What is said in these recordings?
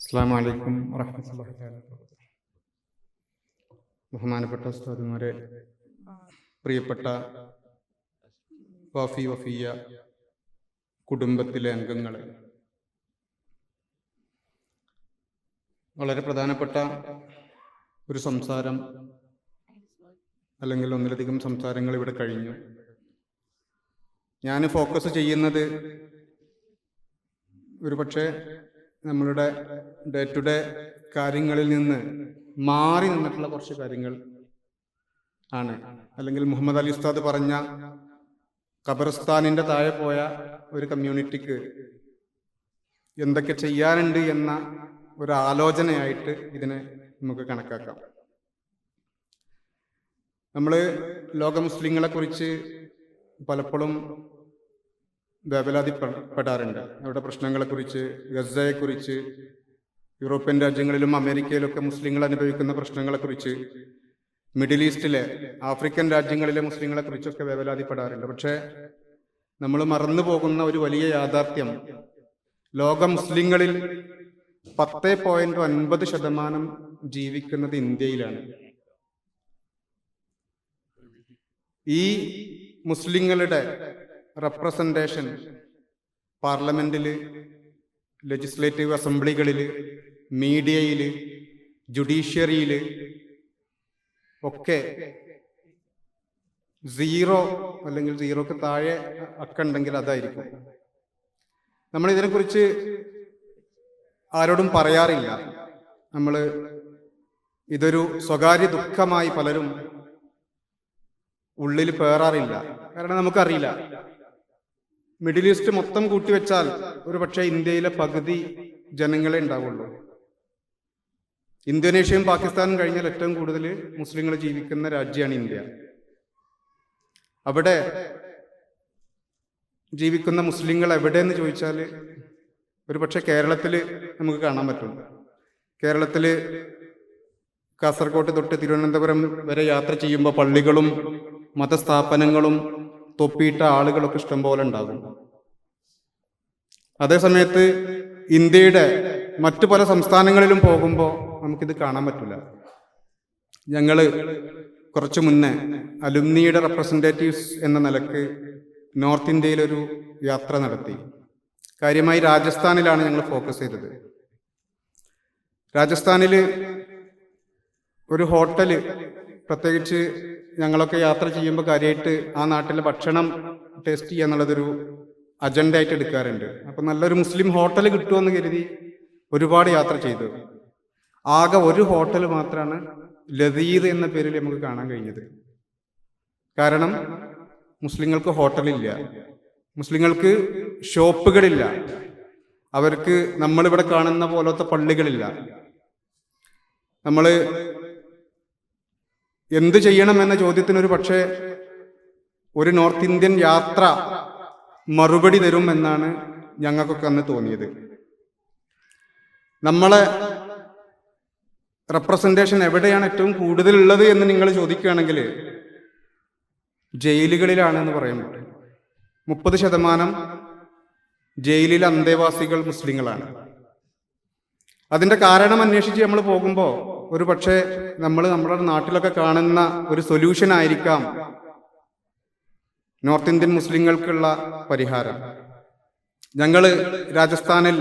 അസ്സാം വലൈക്കും. ബഹുമാനപ്പെട്ട ഉസ്താദുമാരെ പ്രിയപ്പെട്ട വഫി വഫിയ കുടുംബത്തിലെ അംഗങ്ങളെ വളരെ പ്രധാനപ്പെട്ട ഒരു സംസാരം അല്ലെങ്കിൽ ഒന്നിലധികം സംസാരങ്ങൾ ഇവിടെ കഴിഞ്ഞു ഞാൻ ഫോക്കസ് ചെയ്യുന്നത് ഒരു പക്ഷേ നമ്മളുടെ ഡേ ടു ഡേ കാര്യങ്ങളിൽ നിന്ന് മാറി നിന്നിട്ടുള്ള കുറച്ച് കാര്യങ്ങൾ ആണ്. അല്ലെങ്കിൽ മുഹമ്മദ് അലി ഉസ്താദ് പറഞ്ഞ ഖബർസ്ഥാനിന്റെ താഴെ പോയ ഒരു കമ്മ്യൂണിറ്റിക്ക് എന്തൊക്കെ ചെയ്യാനുണ്ട് എന്ന ഒരു ആലോചനയായിട്ട് ഇതിനെ നമുക്ക് കണക്കാക്കാം. നമ്മൾ ലോക മുസ്ലിങ്ങളെ കുറിച്ച് പലപ്പോഴും വേവലാതിപ്പെടാറുണ്ട്. അവരുടെ പ്രശ്നങ്ങളെക്കുറിച്ച് ഗസയെക്കുറിച്ച് യൂറോപ്യൻ രാജ്യങ്ങളിലും അമേരിക്കയിലൊക്കെ മുസ്ലിങ്ങൾ അനുഭവിക്കുന്ന പ്രശ്നങ്ങളെക്കുറിച്ച് മിഡിൽ ഈസ്റ്റിലെ ആഫ്രിക്കൻ രാജ്യങ്ങളിലെ മുസ്ലിങ്ങളെ കുറിച്ചൊക്കെ വേവലാതിപ്പെടാറുണ്ട്. പക്ഷേ നമ്മൾ മറന്നു പോകുന്ന ഒരു വലിയ യാഥാർത്ഥ്യം ലോക മുസ്ലിങ്ങളിൽ പത്ത് പോയിന്റ് ഒൻപത് ശതമാനം ജീവിക്കുന്നത് ഇന്ത്യയിലാണ്. ഈ മുസ്ലിങ്ങളുടെ റെപ്രസെന്റേഷൻ പാർലമെന്റിൽ ലെജിസ്ലേറ്റീവ് അസംബ്ലികളിൽ മീഡിയയിൽ ജുഡീഷ്യറിയിൽ ഒക്കെ സീറോ അല്ലെങ്കിൽ സീറോക്ക് താഴെ ഒക്കെ ഉണ്ടെങ്കിൽ അതായിരിക്കും. നമ്മൾ ഇതിനെക്കുറിച്ച് ആരോടും പറയാറില്ല. നമ്മൾ ഇതൊരു സ്വകാര്യ ദുഃഖമായി പലരും ഉള്ളിൽ പേറാറില്ല. കാരണം നമുക്കറിയില്ല. മിഡിൽ ഈസ്റ്റ് മൊത്തം കൂട്ടിവെച്ചാൽ ഒരു പക്ഷേ ഇന്ത്യയിലെ പകുതി ജനങ്ങളെ ഉണ്ടാവുള്ളൂ. ഇന്തോനേഷ്യയും പാകിസ്ഥാനും കഴിഞ്ഞാൽ ഏറ്റവും കൂടുതൽ മുസ്ലിങ്ങൾ ജീവിക്കുന്ന രാജ്യമാണ് ഇന്ത്യ. അവിടെ ജീവിക്കുന്ന മുസ്ലിങ്ങൾ എവിടെയെന്ന് ചോദിച്ചാൽ ഒരു പക്ഷേ കേരളത്തിൽ നമുക്ക് കാണാൻ പറ്റും. കേരളത്തിൽ കാസർഗോഡ് തൊട്ട് തിരുവനന്തപുരം വരെ യാത്ര ചെയ്യുമ്പോൾ പള്ളികളും മതസ്ഥാപനങ്ങളും തൊപ്പിയിട്ട ആളുകളൊക്കെ ഇഷ്ടംപോലെ ഉണ്ടാകും. അതേസമയത്ത് ഇന്ത്യയുടെ മറ്റു പല സംസ്ഥാനങ്ങളിലും പോകുമ്പോൾ നമുക്കിത് കാണാൻ പറ്റില്ല ഞങ്ങൾ കുറച്ചു മുന്നേ അലുമിനിയുടെ റെപ്രസെന്റേറ്റീവ്സ് എന്ന നിലയ്ക്ക് നോർത്ത് ഇന്ത്യയിലൊരു യാത്ര നടത്തി. കാര്യമായി രാജസ്ഥാനിലാണ് ഞങ്ങൾ ഫോക്കസ് ചെയ്തത്. രാജസ്ഥാനിൽ ഒരു ഹോട്ടൽ പ്രത്യേകിച്ച് ഞങ്ങളൊക്കെ യാത്ര ചെയ്യുമ്പോൾ കാര്യമായിട്ട് ആ നാട്ടിലെ ഭക്ഷണം ടേസ്റ്റ് ചെയ്യുക എന്നുള്ളതൊരു അജണ്ട ആയിട്ട് എടുക്കാറുണ്ട്. അപ്പം നല്ലൊരു മുസ്ലിം ഹോട്ടൽ കിട്ടുമെന്ന് കരുതി ഒരുപാട് യാത്ര ചെയ്തു. ആകെ ഒരു ഹോട്ടൽ മാത്രമാണ് ലതീദ് എന്ന പേരിൽ നമുക്ക് കാണാൻ കഴിഞ്ഞത്. കാരണം മുസ്ലിങ്ങൾക്ക് ഹോട്ടലില്ല മുസ്ലിങ്ങൾക്ക് ഷോപ്പുകളില്ല. അവർക്ക് നമ്മളിവിടെ കാണുന്ന പോലത്തെ പള്ളികളില്ല. നമ്മൾ എന്ത് ചെയ്യണം എന്ന ചോദ്യത്തിന് ഒരു പക്ഷേ ഒരു നോർത്ത് ഇന്ത്യൻ യാത്ര മറുപടി തരും എന്നാണ് ഞങ്ങൾക്കൊക്കെ അന്ന് തോന്നിയത്. നമ്മളെ റെപ്രസെന്റേഷൻ എവിടെയാണ് ഏറ്റവും കൂടുതലുള്ളത് എന്ന് നിങ്ങൾ ചോദിക്കുകയാണെങ്കിൽ ജയിലുകളിലാണെന്ന് പറയാൻ പറ്റും. മുപ്പത് ശതമാനം ജയിലിലെ അന്തേവാസികൾ മുസ്ലിങ്ങളാണ്. അതിന്റെ കാരണം അന്വേഷിച്ച് നമ്മൾ പോകുമ്പോൾ ഒരു പക്ഷേ നമ്മൾ നമ്മുടെ നാട്ടിലൊക്കെ കാണുന്ന ഒരു സൊല്യൂഷൻ ആയിരിക്കാം നോർത്ത് ഇന്ത്യൻ മുസ്ലിങ്ങൾക്കുള്ള പരിഹാരം. ഞങ്ങൾ രാജസ്ഥാനിൽ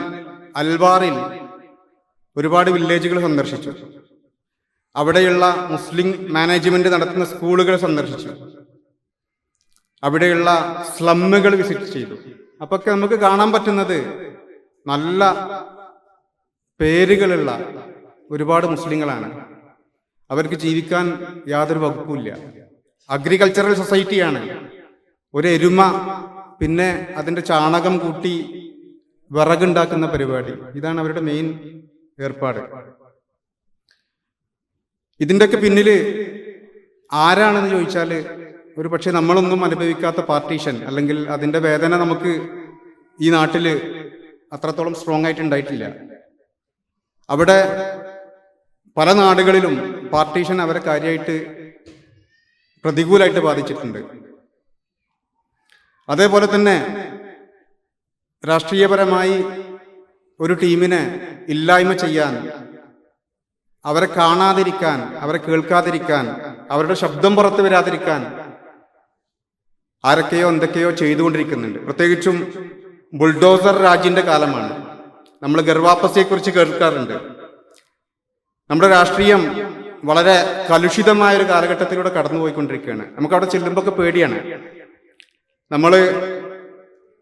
അൽവാറിൽ ഒരുപാട് വില്ലേജുകൾ സന്ദർശിച്ചു. അവിടെയുള്ള മുസ്ലിം മാനേജ്മെന്റ് നടത്തുന്ന സ്കൂളുകൾ സന്ദർശിച്ചു. അവിടെയുള്ള സ്ലമ്മുകൾ വിസിറ്റ് ചെയ്തു. അപ്പൊ നമുക്ക് കാണാൻ പറ്റുന്നത് നല്ല പേരുകളുള്ള ഒരുപാട് മുസ്ലിങ്ങളാണ്. അവർക്ക് ജീവിക്കാൻ യാതൊരു വകുപ്പില്ല അഗ്രികൾച്ചറൽ സൊസൈറ്റിയാണ്. ഒരു എരുമ പിന്നെ അതിന്റെ ചാണകം കൂട്ടി വിറകുണ്ടാക്കുന്ന പരിപാടി. ഇതാണ് അവരുടെ മെയിൻ ഏർപ്പാട്. ഇതിന്റെയൊക്കെ പിന്നിൽ ആരാണെന്ന് ചോദിച്ചാൽ ഒരു പക്ഷെ നമ്മളൊന്നും അനുഭവിക്കാത്ത പാർട്ടീഷൻ അല്ലെങ്കിൽ അതിന്റെ വേദന നമുക്ക് ഈ നാട്ടിൽ അത്രത്തോളം സ്ട്രോങ് ആയിട്ട് ഉണ്ടായിട്ടില്ല. അവിടെ പല നാടുകളിലും പാർട്ടീഷൻ അവരെ കാര്യമായിട്ട് പ്രതികൂലമായിട്ട് ബാധിച്ചിട്ടുണ്ട്. അതേപോലെ തന്നെ രാഷ്ട്രീയപരമായി ഒരു ടീമിനെ ഇല്ലായ്മ ചെയ്യാൻ അവരെ കാണാതിരിക്കാൻ അവരെ കേൾക്കാതിരിക്കാൻ അവരുടെ ശബ്ദം പുറത്തു വരാതിരിക്കാൻ ആരൊക്കെയോ എന്തൊക്കെയോ ചെയ്തുകൊണ്ടിരിക്കുന്നുണ്ട്. പ്രത്യേകിച്ചും ബുൾഡോസർ രാജിന്റെ കാലമാണ്. നമ്മൾ ഗർവാപ്പസിയെക്കുറിച്ച് കേൾക്കാറുണ്ട്. നമ്മുടെ രാഷ്ട്രീയം വളരെ കലുഷിതമായ ഒരു കാലഘട്ടത്തിലൂടെ കടന്നുപോയിക്കൊണ്ടിരിക്കുകയാണ്. നമുക്ക് അവിടെ ചെല്ലുമ്പോൾ പേടിയാണ്. നമ്മൾ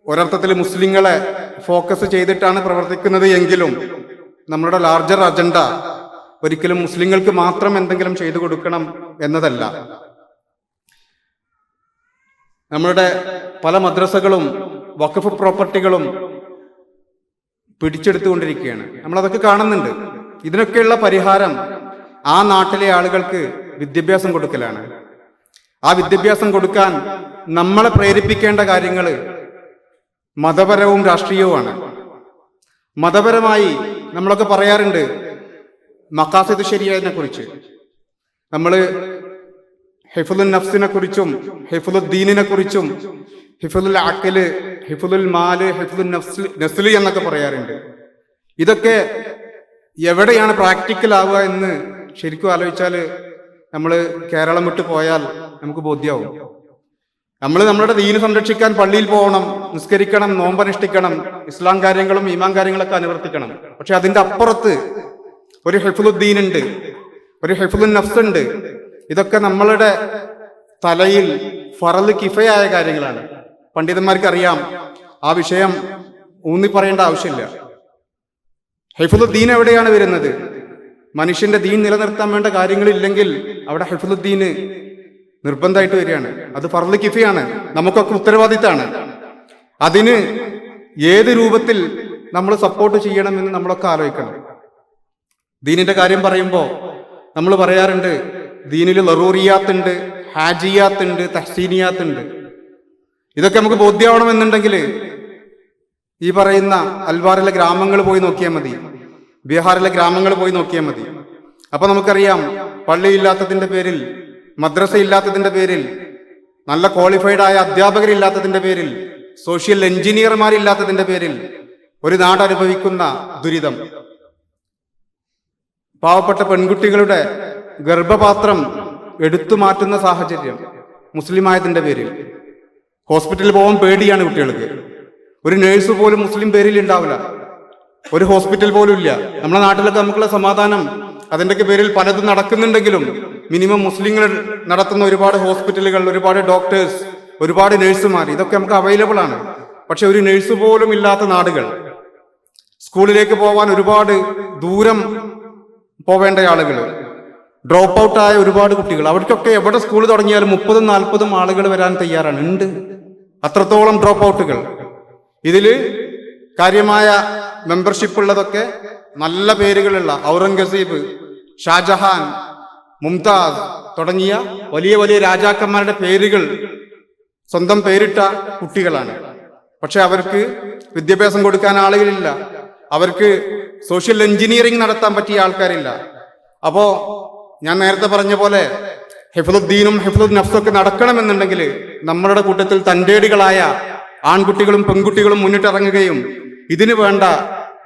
ഒരർത്ഥത്തിൽ മുസ്ലിങ്ങളെ ഫോക്കസ് ചെയ്തിട്ടാണ് പ്രവർത്തിക്കുന്നത് എങ്കിലും നമ്മളുടെ ലാർജർ അജണ്ട ഒരിക്കലും മുസ്ലിങ്ങൾക്ക് മാത്രം എന്തെങ്കിലും ചെയ്തു കൊടുക്കണം എന്നതല്ല. നമ്മളുടെ പല മദ്രസകളും വഖഫ് പ്രോപ്പർട്ടികളും പിടിച്ചെടുത്തുകൊണ്ടിരിക്കുകയാണ്. നമ്മളതൊക്കെ കാണുന്നുണ്ട്. ഇതിനൊക്കെയുള്ള പരിഹാരം ആ നാട്ടിലെ ആളുകൾക്ക് വിദ്യാഭ്യാസം കൊടുക്കലാണ്. ആ വിദ്യാഭ്യാസം കൊടുക്കാൻ നമ്മളെ പ്രേരിപ്പിക്കേണ്ട കാര്യങ്ങൾ മതപരവും രാഷ്ട്രീയവുമാണ്. മതപരമായി നമ്മളൊക്കെ പറയാറുണ്ട് മക്കാസിദ് ശരിയതിനെ കുറിച്ച്. നമ്മൾ ഹിഫുലുൽ നഫ്സിനെ കുറിച്ചും ഹിഫുലുദ്ദീനിനെ കുറിച്ചും ഹിഫുലുൽ അക്കൽ ഹിഫുലുൽ മാൽ ഹിഫുലുൽ നഫ്സ് നസ്ലി എന്നൊക്കെ പറയാറുണ്ട്. ഇതൊക്കെ എവിടെയാണ് പ്രാക്ടിക്കൽ ആവുക എന്ന് ശരിക്കും ആലോചിച്ചാൽ നമ്മൾ കേരളം വിട്ട് പോയാൽ നമുക്ക് ബോധ്യമാവും നമ്മൾ നമ്മുടെ ദീന് സംരക്ഷിക്കാൻ പള്ളിയിൽ പോകണം നിസ്കരിക്കണം നോമ്പനുഷ്ഠിക്കണം ഇസ്ലാം കാര്യങ്ങളും ഈമാൻ കാര്യങ്ങളൊക്കെ അനുവർത്തിക്കണം. പക്ഷെ അതിന്റെ അപ്പുറത്ത് ഒരു ഹെഫുലുദ്ദീൻ ഉണ്ട് ഒരു ഹെഫുലുൻ നഫ്സ് ഉണ്ട്. ഇതൊക്കെ നമ്മളുടെ തലയിൽ ഫറൽ കിഫയായ കാര്യങ്ങളാണ്. പണ്ഡിതന്മാർക്ക് അറിയാം ആ വിഷയം ഊന്നി പറയേണ്ട ആവശ്യമില്ല. ഹെഫുലുദ്ദീൻ എവിടെയാണ് വരുന്നത്? മനുഷ്യന്റെ ദീൻ നിലനിർത്താൻ വേണ്ട കാര്യങ്ങളില്ലെങ്കിൽ അവിടെ ഹൈഫുദ്ദീന് നിർബന്ധമായിട്ട് വരികയാണ്. അത് ഫർദ് കിഫിയാണ്. നമുക്കൊക്കെ ഉത്തരവാദിത്തമാണ് അതിന് ഏത് രൂപത്തിൽ നമ്മൾ സപ്പോർട്ട് ചെയ്യണമെന്ന് നമ്മളൊക്കെ ആലോചിക്കണം. ദീനിന്റെ കാര്യം പറയുമ്പോൾ നമ്മൾ പറയാറുണ്ട് ദീനിൽ ലറൂറിയാത്ത് ഉണ്ട് ഹാജിയാത്ത് ഉണ്ട് തഹ്സീനിയാത്ത് ഉണ്ട് ഇതൊക്കെ നമുക്ക് ബോധ്യമാവണമെന്നുണ്ടെങ്കിൽ ഈ പറയുന്ന അൽവാറിലെ ഗ്രാമങ്ങൾ പോയി നോക്കിയാൽ മതി. ബീഹാറിലെ ഗ്രാമങ്ങൾ പോയി നോക്കിയാൽ മതി. അപ്പൊ നമുക്കറിയാം പള്ളി ഇല്ലാത്തതിന്റെ പേരിൽ മദ്രസ ഇല്ലാത്തതിന്റെ പേരിൽ നല്ല ക്വാളിഫൈഡ് ആയ അധ്യാപകരില്ലാത്തതിന്റെ പേരിൽ സോഷ്യൽ എഞ്ചിനീയർമാരില്ലാത്തതിന്റെ പേരിൽ ഒരു നാട് അനുഭവിക്കുന്ന ദുരിതം. പാവപ്പെട്ട പെൺകുട്ടികളുടെ ഗർഭപാത്രം എടുത്തു മാറ്റുന്ന സാഹചര്യം മുസ്ലിമായതിന്റെ പേരിൽ. ഹോസ്പിറ്റലിൽ പോകാൻ പേടിയാണ് കുട്ടികൾക്ക്. ഒരു നേഴ്സ് പോലും മുസ്ലിം പേരിൽ ഉണ്ടാവില്ല. ഒരു ഹോസ്പിറ്റൽ പോലും ഇല്ല. നമ്മുടെ നാട്ടിലൊക്കെ നമുക്കുള്ള സമാധാനം അതിന്റെയൊക്കെ പേരിൽ പലതും നടക്കുന്നുണ്ടെങ്കിലും മിനിമം മുസ്ലിങ്ങൾ നടത്തുന്ന ഒരുപാട് ഹോസ്പിറ്റലുകൾ ഒരുപാട് ഡോക്ടേഴ്സ് ഒരുപാട് നഴ്സുമാർ ഇതൊക്കെ നമുക്ക് അവൈലബിൾ ആണ്. പക്ഷെ ഒരു നഴ്സ് പോലും ഇല്ലാത്ത നാടുകൾ സ്കൂളിലേക്ക് പോവാൻ ഒരുപാട് ദൂരം പോവേണ്ട ആളുകൾ ഡ്രോപ്പ് ഔട്ട് ആയ ഒരുപാട് കുട്ടികൾ അവർക്കൊക്കെ എവിടെ സ്കൂൾ തുടങ്ങിയാലും മുപ്പതും നാൽപ്പതും ആളുകൾ വരാൻ തയ്യാറാണ്. ഉണ്ട്. അത്രത്തോളം ഡ്രോപ്പ് ഔട്ടുകൾ ഇതിൽ കാര്യമായ മെമ്പർഷിപ്പ് ഉള്ളതൊക്കെ നല്ല പേരുകളുള്ള ഔറംഗസീബ് ഷാജഹാൻ മുംതാസ് തുടങ്ങിയ വലിയ വലിയ രാജാക്കന്മാരുടെ പേരുകൾ സ്വന്തം പേരിട്ട കുട്ടികളാണ്. പക്ഷെ അവർക്ക് വിദ്യാഭ്യാസം കൊടുക്കാൻ ആളുകളില്ല. അവർക്ക് സോഷ്യൽ എഞ്ചിനീയറിംഗ് നടത്താൻ പറ്റിയ ആൾക്കാരില്ല. അപ്പോ ഞാൻ നേരത്തെ പറഞ്ഞ പോലെ ഹിഫുദ്ദീനും ഹിഫുദ് നഫ്സും ഒക്കെ നടക്കണമെന്നുണ്ടെങ്കിൽ നമ്മളുടെ കൂട്ടത്തിൽ തന്റേടികളായ ആൺകുട്ടികളും പെൺകുട്ടികളും മുന്നിട്ടിറങ്ങുകയും ഇതിനു വേണ്ട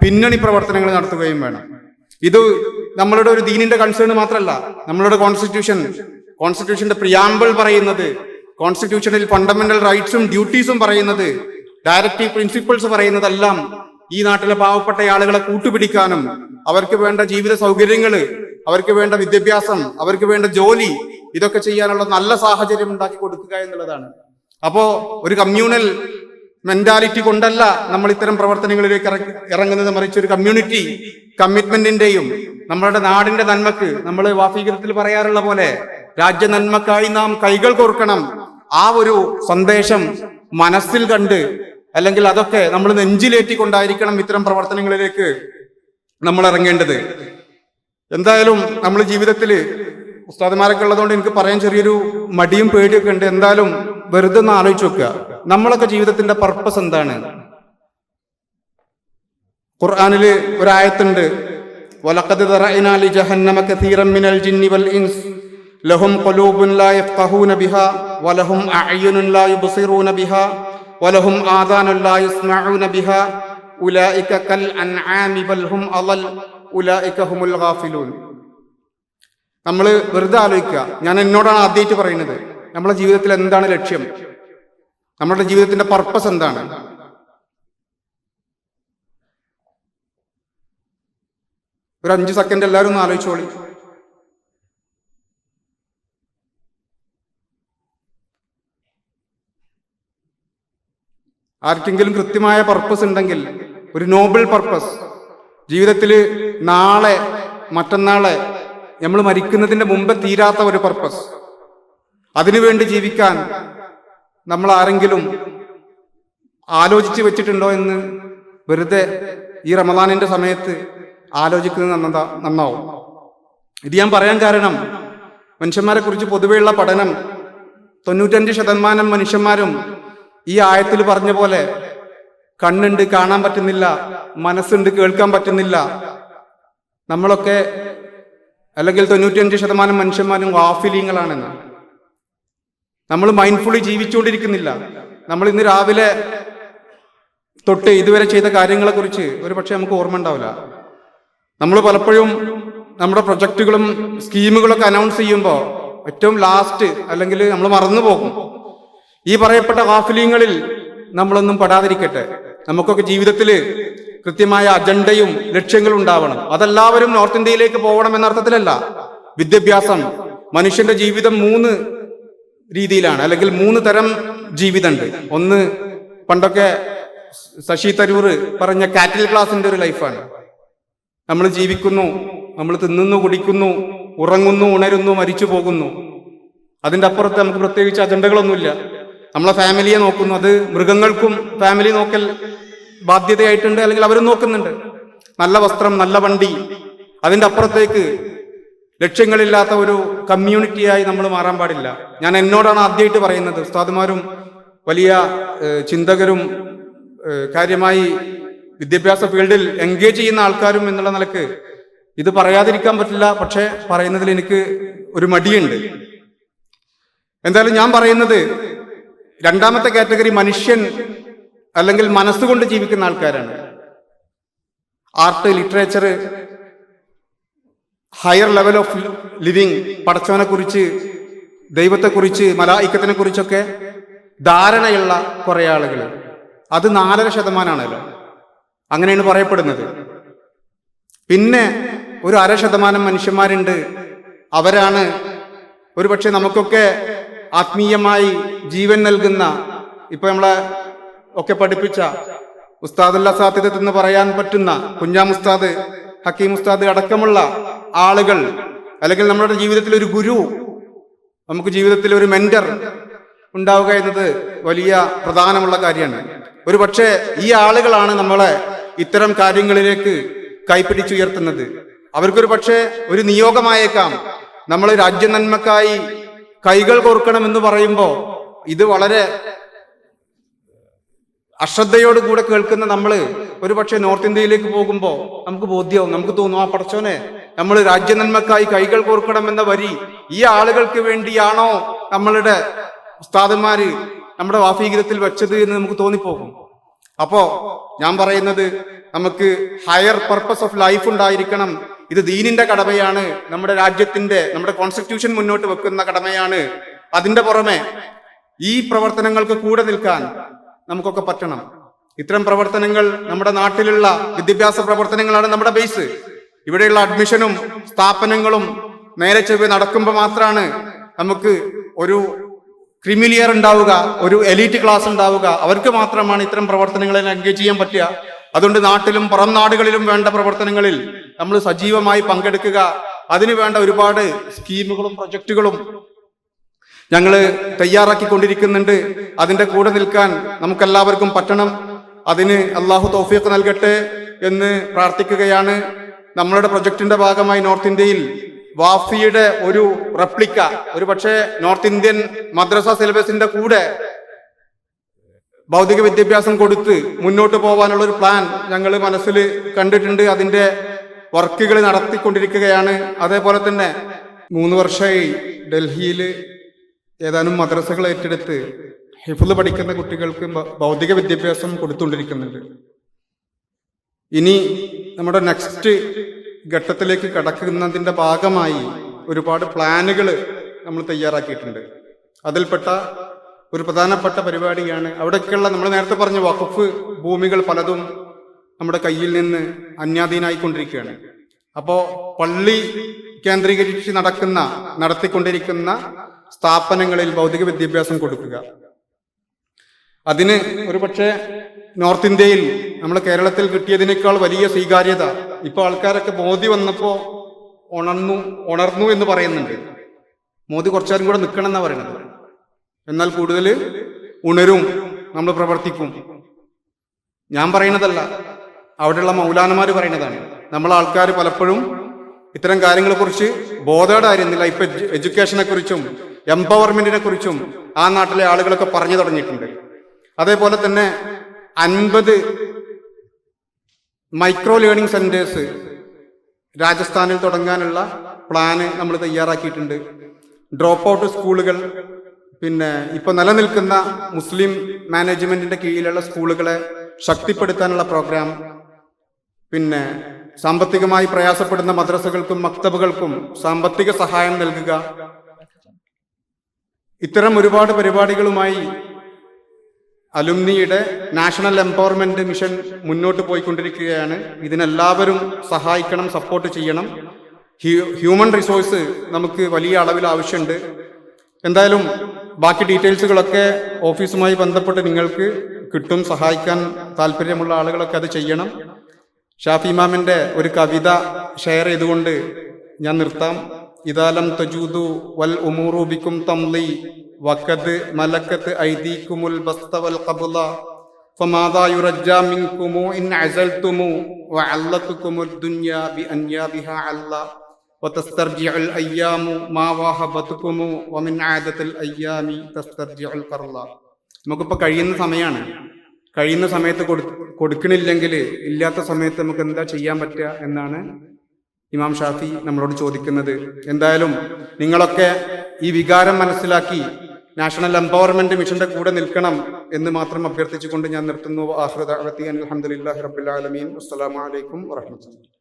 പിന്നണി പ്രവർത്തനങ്ങൾ നടത്തുകയും വേണം. ഇത് നമ്മളുടെ ഒരു ദീനിന്റെ കൺസേൺ മാത്രമല്ല നമ്മളുടെ കോൺസ്റ്റിറ്റ്യൂഷൻ കോൺസ്റ്റിറ്റ്യൂഷന്റെ പ്രിയാമ്പിൾ പറയുന്നത് കോൺസ്റ്റിറ്റ്യൂഷനിൽ ഫണ്ടമെന്റൽ റൈറ്റ്സും ഡ്യൂട്ടീസും പറയുന്നത് ഡയറക്റ്റീവ് പ്രിൻസിപ്പിൾസ് പറയുന്നതെല്ലാം ഈ നാട്ടിലെ പാവപ്പെട്ട ആളുകളെ കൂട്ടുപിടിക്കാനും അവർക്ക് വേണ്ട ജീവിത സൗകര്യങ്ങൾ അവർക്ക് വേണ്ട വിദ്യാഭ്യാസം അവർക്ക് വേണ്ട ജോലി ഇതൊക്കെ ചെയ്യാനുള്ള നല്ല സാഹചര്യം ഉണ്ടാക്കി കൊടുക്കുക എന്നുള്ളതാണ്. അപ്പോ ഒരു കമ്മ്യൂണൽ മെന്റാലിറ്റി കൊണ്ടല്ല നമ്മൾ ഇത്തരം പ്രവർത്തനങ്ങളിലേക്ക് ഇറങ്ങുന്നത് മറിച്ച് ഒരു കമ്മ്യൂണിറ്റി കമ്മിറ്റ്മെന്റിന്റെയും നമ്മളുടെ നാടിന്റെ നന്മക്ക് നമ്മൾ വാഫീകരത്തിൽ പറയാറുള്ള പോലെ രാജ്യ നന്മക്കായി നാം കൈകൾ കോർക്കണം. ആ ഒരു സന്ദേശം മനസ്സിൽ കണ്ട് അല്ലെങ്കിൽ അതൊക്കെ നമ്മൾ നെഞ്ചിലേറ്റിക്കൊണ്ടായിരിക്കണം ഇത്തരം പ്രവർത്തനങ്ങളിലേക്ക് നമ്മൾ ഇറങ്ങേണ്ടത്. എന്തായാലും നമ്മൾ ജീവിതത്തിൽ ഉസ്താദന്മാരൊക്കെ ഉള്ളതുകൊണ്ട് എനിക്ക് പറയാൻ ചെറിയൊരു മടിയും പേടിയൊക്കെ ഉണ്ട്. എന്തായാലും വെറുതെ ഒന്ന് ആലോചിച്ച് നോക്കുക. നമ്മളൊക്കെ ജീവിതത്തിന്റെ പർപ്പസ് എന്താണ്? ഖുർആനിൽ ഒരായത്തുണ്ട്. നമ്മൾ വെറുതെ ആലോചിക്കുക. ഞാൻ എന്നോടാണ് ആദ്യമായിട്ട് പറയുന്നത്. നമ്മുടെ ജീവിതത്തിൽ എന്താണ് ലക്ഷ്യം? നമ്മുടെ ജീവിതത്തിന്റെ പർപ്പസ് എന്താണ്? ഒരു അഞ്ച് സെക്കൻഡ് എല്ലാവരും ഒന്ന് ആലോചിച്ചോളി. ആർക്കെങ്കിലും കൃത്യമായ പർപ്പസ് ഉണ്ടെങ്കിൽ ഒരു നോബിൾ പർപ്പസ് ജീവിതത്തിൽ നാളെ മറ്റന്നാളെ നമ്മൾ മരിക്കുന്നതിന്റെ മുമ്പ് തീരാത്ത ഒരു പർപ്പസ് അതിനുവേണ്ടി ജീവിക്കാൻ നമ്മൾ ആരെങ്കിലും ആലോചിച്ച് വെച്ചിട്ടുണ്ടോ എന്ന് വെറുതെ ഈ റമദാനിന്റെ സമയത്ത് ആലോചിക്കുന്നത് നന്നതാ നന്നാവും. ഇത് ഞാൻ പറയാൻ കാരണം മനുഷ്യന്മാരെ കുറിച്ച് പൊതുവെയുള്ള പഠനം തൊണ്ണൂറ്റഞ്ച് ശതമാനം മനുഷ്യന്മാരും ഈ ആയത്തിൽ പറഞ്ഞ പോലെ കണ്ണുണ്ട് കാണാൻ പറ്റുന്നില്ല മനസ്സുണ്ട് കേൾക്കാൻ പറ്റുന്നില്ല. നമ്മളൊക്കെ അല്ലെങ്കിൽ തൊണ്ണൂറ്റഞ്ച് ശതമാനം മനുഷ്യന്മാരും വാഫിലിങ്ങളാണെന്ന്. നമ്മൾ മൈൻഡ്ഫുള്ളി ജീവിച്ചുകൊണ്ടിരിക്കുന്നില്ല. നമ്മൾ ഇന്ന് രാവിലെ തൊട്ട് ഇതുവരെ ചെയ്ത കാര്യങ്ങളെ കുറിച്ച് ഒരു പക്ഷേ നമുക്ക് ഓർമ്മ ഉണ്ടാവില്ല. നമ്മൾ പലപ്പോഴും നമ്മുടെ പ്രൊജക്റ്റുകളും സ്കീമുകളൊക്കെ അനൗൺസ് ചെയ്യുമ്പോൾ ഏറ്റവും ലാസ്റ്റ് അല്ലെങ്കിൽ നമ്മൾ മറന്നു പോകും. ഈ പറയപ്പെട്ട കാഫിലിങ്ങളിൽ നമ്മളൊന്നും പെടാതിരിക്കട്ടെ. നമുക്കൊക്കെ ജീവിതത്തിൽ കൃത്യമായ അജണ്ടയും ലക്ഷ്യങ്ങളും ഉണ്ടാവണം. അതെല്ലാവരും നോർത്ത് ഇന്ത്യയിലേക്ക് പോകണം എന്ന അർത്ഥത്തിലല്ല വിദ്യാഭ്യാസം മനുഷ്യന്റെ ജീവിതം മൂന്ന് രീതിയിലാണ്. അല്ലെങ്കിൽ മൂന്ന് തരം ജീവിതമുണ്ട്. ഒന്ന് പണ്ടൊക്കെ ശശി തരൂർ പറഞ്ഞ കാറ്റിൽ ക്ലാസിന്റെ ഒരു ലൈഫാണ്. നമ്മൾ ജീവിക്കുന്നു നമ്മൾ തിന്നുന്നു കുടിക്കുന്നു ഉറങ്ങുന്നു ഉണരുന്നു മരിച്ചു പോകുന്നു. അതിന്റെ അപ്പുറത്ത് നമുക്ക് പ്രത്യേകിച്ച് അജണ്ടകളൊന്നുമില്ല. നമ്മളെ ഫാമിലിയെ നോക്കുന്നു. അത് മൃഗങ്ങൾക്കും ഫാമിലി നോക്കൽ ബാധ്യതയായിട്ടുണ്ട് അല്ലെങ്കിൽ അവരും നോക്കുന്നുണ്ട്. നല്ല വസ്ത്രം നല്ല വണ്ടി. അതിന്റെ അപ്പുറത്തേക്ക് ലക്ഷ്യങ്ങളില്ലാത്ത ഒരു കമ്മ്യൂണിറ്റിയായി നമ്മൾ മാറാൻ പാടില്ല. ഞാൻ എന്നോടാണ് ആദ്യമായിട്ട് പറയുന്നത്. ഉസ്താദുമാരും വലിയ ചിന്തകരും കാര്യമായി വിദ്യാഭ്യാസ ഫീൽഡിൽ എൻഗേജ് ചെയ്യുന്ന ആൾക്കാരും എന്നുള്ള നിലയ്ക്ക് ഇത് പറയാതിരിക്കാൻ പറ്റില്ല. പക്ഷേ പറയുന്നതിൽ എനിക്ക് ഒരു മടിയുണ്ട്. എന്തായാലും ഞാൻ പറയുന്നത് രണ്ടാമത്തെ കാറ്റഗറി മനുഷ്യൻ അല്ലെങ്കിൽ മനസ്സുകൊണ്ട് ജീവിക്കുന്ന ആൾക്കാരാണ്. Art literature higher level of living പടച്ചവനെ കുറിച്ച് ദൈവത്തെക്കുറിച്ച് മലായിക്കത്തിനെ കുറിച്ചൊക്കെ ധാരണയുള്ള കുറേ ആളുകൾ. അത് നാലര ശതമാനമാണല്ലോ. അങ്ങനെയാണ് പറയപ്പെടുന്നത്. പിന്നെ ഒരു അര ശതമാനം മനുഷ്യന്മാരുണ്ട്. അവരാണ് ഒരുപക്ഷെ നമുക്കൊക്കെ ആത്മീയമായി ജീവൻ നൽകുന്ന ഇപ്പൊ നമ്മളെ ഒക്കെ പഠിപ്പിച്ച ഉസ്താദുല്ല സാധ്യത എന്ന് പറയാൻ പറ്റുന്ന കുഞ്ഞാം ഉസ്താദ് ഹക്കീം ഉസ്താദ് അടക്കമുള്ള ആളുകൾ അല്ലെങ്കിൽ നമ്മുടെ ജീവിതത്തിൽ ഒരു ഗുരു നമുക്ക് ജീവിതത്തിൽ ഒരു മെന്റർ ഉണ്ടാവുക എന്നത് വലിയ പ്രധാനമുള്ള കാര്യമാണ്. ഒരു പക്ഷേ ഈ ആളുകളാണ് നമ്മളെ ഇത്തരം കാര്യങ്ങളിലേക്ക് കൈപ്പിടിച്ചുയർത്തുന്നത് അവർക്കൊരു പക്ഷേ ഒരു നിയോഗമായേക്കാം. നമ്മൾ രാജ്യ നന്മക്കായി കൈകൾ കോർക്കണം എന്ന് പറയുമ്പോൾ ഇത് വളരെ അശ്രദ്ധയോടുകൂടെ കേൾക്കുന്ന നമ്മൾ ഒരു പക്ഷേ നോർത്ത് ഇന്ത്യയിലേക്ക് പോകുമ്പോൾ നമുക്ക് ബോധ്യവും. നമുക്ക് തോന്നും ആ പടച്ചോനെ നമ്മൾ രാജ്യനന്മക്കായി കൈകൾ കോർക്കണമെന്ന വരി ഈ ആളുകൾക്ക് വേണ്ടിയാണോ നമ്മളുടെ ഉസ്താദന്മാര് നമ്മുടെ വാഫീഗീതത്തിൽ വെച്ചത് എന്ന് നമുക്ക് തോന്നിപ്പോകും. അപ്പോ ഞാൻ പറയുന്നത് നമുക്ക് ഹയർ പർപ്പസ് ഓഫ് ലൈഫ് ഉണ്ടായിരിക്കണം. ഇത് ദീനിന്റെ കടമയാണ്. നമ്മുടെ രാജ്യത്തിന്റെ നമ്മുടെ കോൺസ്റ്റിറ്റ്യൂഷൻ മുന്നോട്ട് വെക്കുന്ന കടമയാണ്. അതിന്റെ പുറമെ ഈ പ്രവർത്തനങ്ങൾക്ക് കൂടെ നിൽക്കാൻ നമുക്കൊക്കെ പറ്റണം. ഇത്തരം പ്രവർത്തനങ്ങൾ നമ്മുടെ നാട്ടിലുള്ള വിദ്യാഭ്യാസ പ്രവർത്തനങ്ങളാണ് നമ്മുടെ ബേസ് ഇവിടെയുള്ള അഡ്മിഷനും സ്ഥാപനങ്ങളും നേരെ ചൊവ്വ നടക്കുമ്പോൾ മാത്രമാണ് നമുക്ക് ഒരു ക്രിമിലിയർ ഉണ്ടാവുക ഒരു എലീറ്റ് ക്ലാസ് ഉണ്ടാവുക. അവർക്ക് മാത്രമാണ് ഇത്തരം പ്രവർത്തനങ്ങളിൽ എൻഗേജ് ചെയ്യാൻ പറ്റുക. അതുകൊണ്ട് നാട്ടിലും പുറം നാടുകളിലും വേണ്ട പ്രവർത്തനങ്ങളിൽ നമ്മൾ സജീവമായി പങ്കെടുക്കുക. അതിനു വേണ്ട ഒരുപാട് സ്കീമുകളും പ്രൊജക്ടുകളും ഞങ്ങൾ തയ്യാറാക്കിക്കൊണ്ടിരിക്കുന്നുണ്ട്. അതിന്റെ കൂടെ നിൽക്കാൻ നമുക്കെല്ലാവർക്കും പറ്റണം. അതിന് അള്ളാഹു തൗഫീഖ് നൽകട്ടെ എന്ന് പ്രാർത്ഥിക്കുകയാണ്. നമ്മളുടെ പ്രൊജക്ടിന്റെ ഭാഗമായി നോർത്ത് ഇന്ത്യയിൽ വാഫിയുടെ ഒരു റെപ്ലിക്ക ഒരു പക്ഷേ നോർത്ത് ഇന്ത്യൻ മദ്രസ സിലബസിന്റെ കൂടെ ഭൗതിക വിദ്യാഭ്യാസം കൊടുത്ത് മുന്നോട്ട് പോകാനുള്ള ഒരു പ്ലാൻ ഞങ്ങൾ മനസ്സിൽ കണ്ടിട്ടുണ്ട്. അതിന്റെ വർക്കുകൾ നടത്തിക്കൊണ്ടിരിക്കുകയാണ്. അതേപോലെ തന്നെ മൂന്ന് വർഷമായി ഡൽഹിയിൽ ഏതാനും മദ്രസകൾ ഏറ്റെടുത്ത് ഹിഫുൾ പഠിക്കുന്ന കുട്ടികൾക്ക് ഭൗതിക വിദ്യാഭ്യാസം കൊടുത്തുകൊണ്ടിരിക്കുന്നുണ്ട്. ഇനി നമ്മുടെ നെക്സ്റ്റ് ഘട്ടത്തിലേക്ക് കടക്കുന്നതിന്റെ ഭാഗമായി ഒരുപാട് പ്ലാനുകൾ നമ്മൾ തയ്യാറാക്കിയിട്ടുണ്ട്. അതിൽപ്പെട്ട ഒരു പ്രധാനപ്പെട്ട പരിപാടിയാണ് അവിടെയൊക്കെയുള്ള നമ്മൾ നേരത്തെ പറഞ്ഞ വഖഫ് ഭൂമികൾ പലതും നമ്മുടെ കയ്യിൽ നിന്ന് അന്യാധീനായിക്കൊണ്ടിരിക്കുകയാണ്. അപ്പോൾ പള്ളി കേന്ദ്രീകരിച്ച് നടക്കുന്ന നടത്തിക്കൊണ്ടിരിക്കുന്ന സ്ഥാപനങ്ങളിൽ ഭൗതിക വിദ്യാഭ്യാസം കൊടുക്കുക. അതിന് ഒരുപക്ഷെ നോർത്ത് ഇന്ത്യയിൽ നമ്മുടെ കേരളത്തിൽ കിട്ടിയതിനേക്കാൾ വലിയ സ്വീകാര്യത. ഇപ്പോൾ ആൾക്കാരൊക്കെ മോദി വന്നപ്പോൾ ഉണർന്നു ഉണർന്നു എന്ന് പറയുന്നുണ്ട്. മോദി കുറച്ചാരും കൂടെ നിൽക്കണം എന്നാ പറയുന്നത് എന്നാൽ കൂടുതൽ ഉണരും നമ്മൾ പ്രവർത്തിക്കും. ഞാൻ പറയുന്നതല്ല അവിടെയുള്ള മൗലാനമാർ പറയുന്നതാണ്. നമ്മൾ ആൾക്കാർ പലപ്പോഴും ഇത്തരം കാര്യങ്ങളെക്കുറിച്ച് ബോധേടായിരുന്നില്ല. ഇപ്പൊ എഡ്യൂക്കേഷനെ കുറിച്ചും എംപവർമെന്റിനെ കുറിച്ചും ആ നാട്ടിലെ ആളുകളൊക്കെ പറഞ്ഞു തുടങ്ങിയിട്ടുണ്ട്. അതേപോലെ തന്നെ അൻപത് മൈക്രോ ലേണിംഗ് സെന്റേഴ്സ് രാജസ്ഥാനിൽ തുടങ്ങാനുള്ള പ്ലാന് നമ്മൾ തയ്യാറാക്കിയിട്ടുണ്ട്. ഡ്രോപ്പ് ഔട്ട് സ്കൂളുകൾ പിന്നെ ഇപ്പൊ നിലനിൽക്കുന്ന മുസ്ലിം മാനേജ്മെന്റിന്റെ കീഴിലുള്ള സ്കൂളുകളെ ശക്തിപ്പെടുത്താനുള്ള പ്രോഗ്രാം പിന്നെ സാമ്പത്തികമായി പ്രയാസപ്പെടുന്ന മദ്രസകൾക്കും മക്തബുകൾക്കും സാമ്പത്തിക സഹായം നൽകുക. ഇത്തരം ഒരുപാട് പരിപാടികളുമായി അലുമിനിയുടെ നാഷണൽ എംപവർമെന്റ് മിഷൻ മുന്നോട്ട് പോയിക്കൊണ്ടിരിക്കുകയാണ്. ഇതിനെല്ലാവരും സഹായിക്കണം സപ്പോർട്ട് ചെയ്യണം. ഹ്യൂമൻ റിസോഴ്സ് നമുക്ക് വലിയ അളവിൽ ആവശ്യമുണ്ട്. എന്തായാലും ബാക്കി ഡീറ്റെയിൽസുകളൊക്കെ ഓഫീസുമായി ബന്ധപ്പെട്ട് നിങ്ങൾക്ക് കിട്ടും സഹായിക്കാൻ താല്പര്യമുള്ള ആളുകളൊക്കെ അത് ചെയ്യണം. ഷാഫി ഇമാമിന്റെ ഒരു കവിത ഷെയർ ചെയ്തുകൊണ്ട് ഞാൻ നിർത്താം. ഇതാലം തജൂദു വൽ ഉമൂറുബിക്കും തംലി വക്കത് മലക്കത്ത് ഐദീക്കുമുൽ ബസ്ത വൽ ഖബ്ല فماذا يرجى منكم إن عزلتم وعلتكم الدنيا بأنيابها علا وتسترجع الأيام ما واهبتكم ومن عادة الأيام تسترجع القرلا നമുക്കിപ്പോൾ കഴിയുന്ന സമയമാണ് കഴിയുന്ന സമയത്ത് കൊടു കൊടുക്കണില്ലെങ്കിൽ ഇല്ലാത്ത സമയത്ത് നമുക്ക് എന്താ ചെയ്യാൻ പറ്റുക എന്നാണ് ഇമാം ഷാഫി നമ്മളോട് ചോദിക്കുന്നത് എന്തായാലും നിങ്ങളൊക്കെ ഈ വികാരം മനസ്സിലാക്കി നാഷണൽ എംപവർമെന്റ് മിഷന്റെ കൂടെ നിൽക്കണം എന്ന് മാത്രം അഭ്യർത്ഥിച്ചുകൊണ്ട് ഞാൻ നിർത്തുന്നു. ആഹ്റദ് അലഹമുല്ലാ റബ്ബുൽ ആലമീൻ. അസ്സലാമു അലൈക്കും വറഹ്മത്തുള്ളാഹി